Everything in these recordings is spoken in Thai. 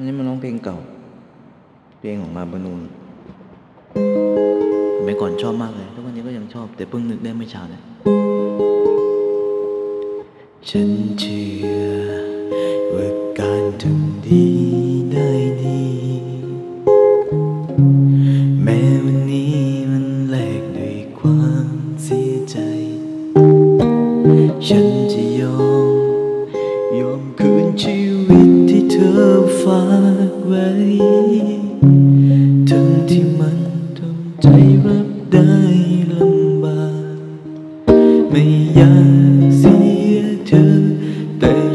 วันนี้มาร้องเพลงเก่า เพลงของมาบานูนเมื่อก่อนชอบมากเลย ทุกวันนี้ก็ยังชอบ แต่เพิ่งนึกได้เมื่อเช้าเนี่ยฉันเชื่อว่าการทำดีได้ดี แม้วันนี้มันแลกด้วยความเสียใจ ฉัน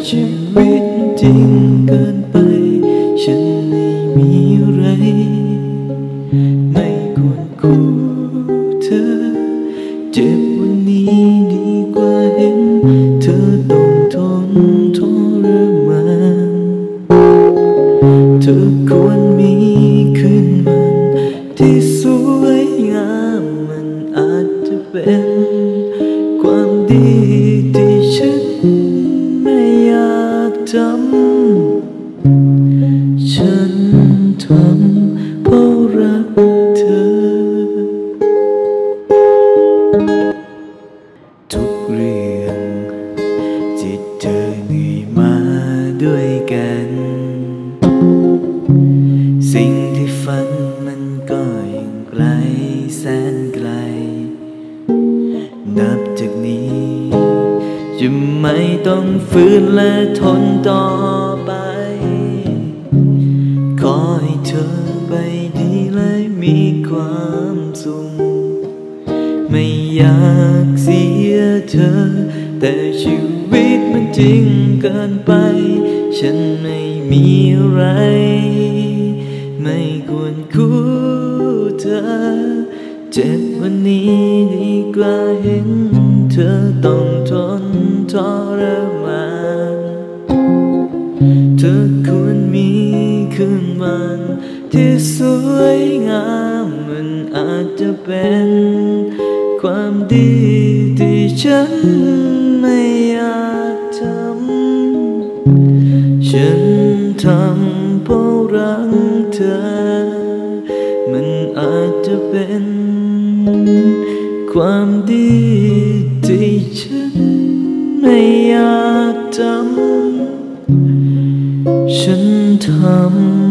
ชีวิตจริงเกินไป ฉันไม่มีอะไร ไม่ควรคู่เธอ เจ็บวันนี้ดีกว่าเห็น เธอต้องทนทรมานเธอควรมี ทุกเรื่องที่เธอเหนื่อยมาด้วยกัน สิ่งที่ฝันมันก็ยังไกลแสนไกล นับจากนี้ จะไม่ต้องฝืนและทนต่อไป ขอให้เธอไปดีและมีความสุขไม่ อยากเสียเธอ แต่ชีวิตมันจริงเกินไป ฉันไม่มีอะไร ไม่ควรคู่เธอ เจ็บวันนี้ดีกว่าเห็นเธอต้องทนทรมานเธอควรมีคืนวันที่สวยงามมันอาจจะเป็น ความดีที่ฉันไม่อยากทำ ฉันทำเพราะรักเธอ มันอาจจะเป็น ความดีที่ฉันไม่อยากทำ ฉันทำ